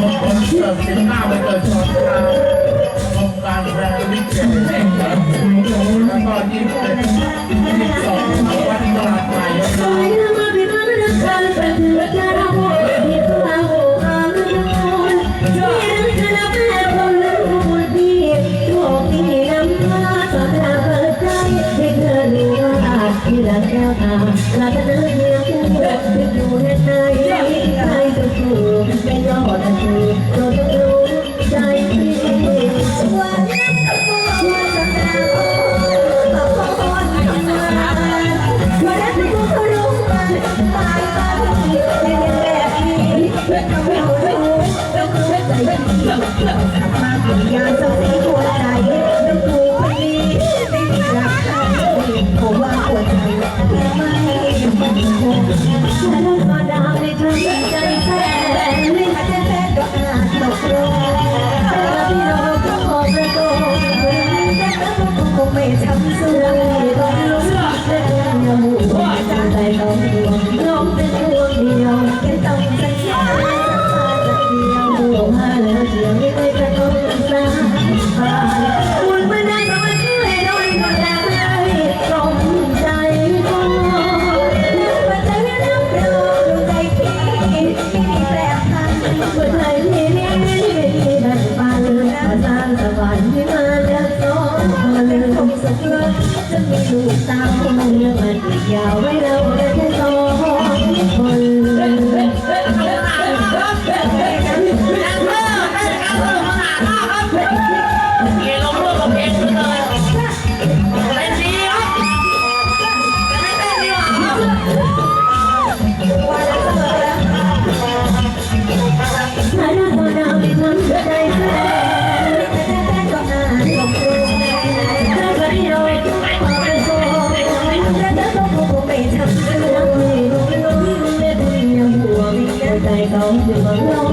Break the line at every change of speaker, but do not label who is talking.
มงคลเชื่อสิงหน้ามัเกิดสอนตาตรงการแรงวิเศษแล้วก็ยี่สิบเอ็ดยี่สิบสองวัดตลาดใหม่
Yeah. แบบนี้ จะมีลูกสาวเมื่อมันยาวไว้เร็วเลยแค่โต
I got.